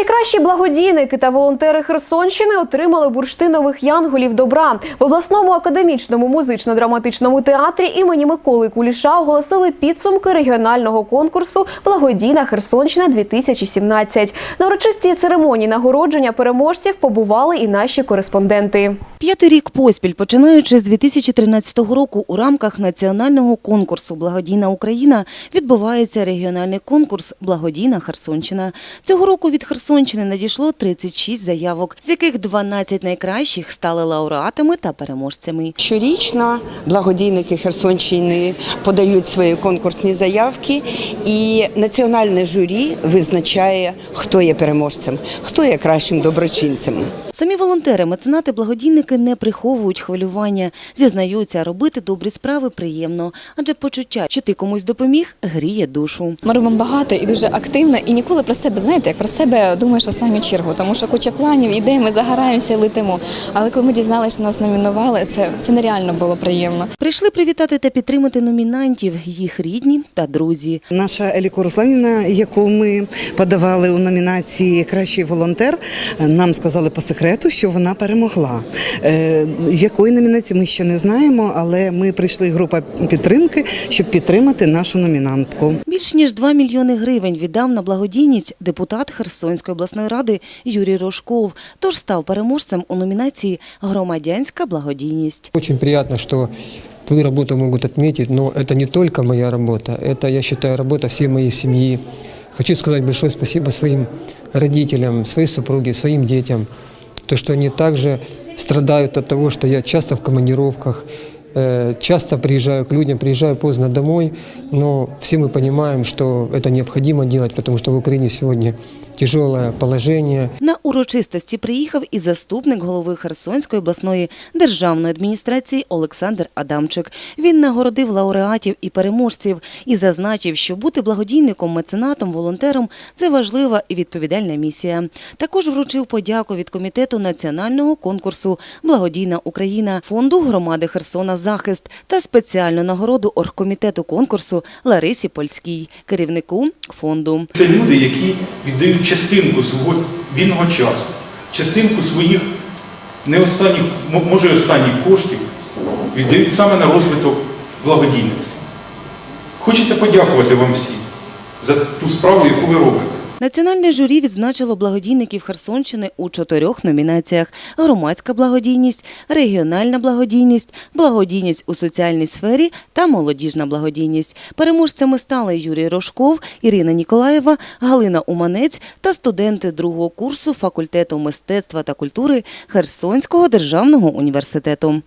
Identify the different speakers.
Speaker 1: Найкращі благодійники та волонтери Херсонщини отримали бурштинових янголів добра. В обласному академічному музично-драматичному театрі імені Миколи Куліша оголосили підсумки регіонального конкурсу Благодійна Херсонщина 2017 На урочистій церемонії нагородження переможців побували і наші кореспонденти.
Speaker 2: П'ятий рік поспіль, починаючи з 2013 року, у рамках національного конкурсу Благодійна Україна відбувається регіональний конкурс Благодійна Херсонщина. Цього року від Херсонщини надійшло 36 заявок, з яких 12 найкращих стали лауреатами та переможцями.
Speaker 3: Щорічно благодійники Херсонщини подають свої конкурсні заявки, і національне журі визначає, хто є переможцем, хто є кращим доброчинцем.
Speaker 2: Самі волонтери, меценати, благодійники не приховують хвилювання, зізнаються, робити добрі справи приємно, адже почуття, що ти комусь допоміг, гріє душу.
Speaker 4: Ми робимо багато і дуже активно, і ніколи про себе, знаєте, як про себе думаєш в останню чергу, тому що куча планів, ідей, ми загораємося і летимо. Але коли ми дізналися, що нас номінували, це, це нереально було приємно.
Speaker 2: Прийшли привітати та підтримати номінантів, їх рідні та друзі.
Speaker 5: Наша Еліко Русланіна, яку ми подавали у номінації Кращий волонтер, нам сказали по секрету, що вона перемогла. Е, Якої номінації ми ще не знаємо, але ми прийшли група підтримки, щоб підтримати нашу номінантку.
Speaker 2: Більш ніж 2 мільйони гривень віддав на благодійність депутат Херсонської обласної ради Юрій Рожков, тож став переможцем у номінації Громадянська благодійність.
Speaker 6: Очень приятно, что твою работу могут отметить, но это не только моя работа, это, я считаю, работа всей моей семьи. Хочу сказать большое спасибо своим родителям, своей супруге, своим детям, то, что они также страдают от того, что я часто в командировках, часто приезжаю к людям, приезжаю поздно домой, но все мы понимаем, что это необходимо делать, потому что в Украине сегодня тяжелое положение,
Speaker 2: На урочистості приїхав і заступник голови Херсонської обласної державної адміністрації Олександр Адамчик. Він нагородив лауреатів і переможців і зазначив, що бути благодійником, меценатом, волонтером це важлива і відповідальна місія. Також вручив подяку від комітету національного конкурсу Благодійна Україна фонду громади Херсона Захист та спеціальну нагороду оргкомітету конкурсу Ларисі Польській, керівнику фонду.
Speaker 7: Це люди, які віддають частинку свого вільного часу, частинку своїх не останніх, може останніх коштів, віддають саме на розвиток благодійництва. Хочеться подякувати вам всім за ту справу, яку ви робите.
Speaker 2: Національне журі відзначило благодійників Херсонщини у чотирьох номінаціях: громадська благодійність, регіональна благодійність, благодійність у соціальній сфері та молодіжна благодійність. Переможцями стали Юрій Рожков, Ірина Ніколаєва, Галина Уманець та студенти другого курсу факультету мистецтва та культури Херсонського державного університету.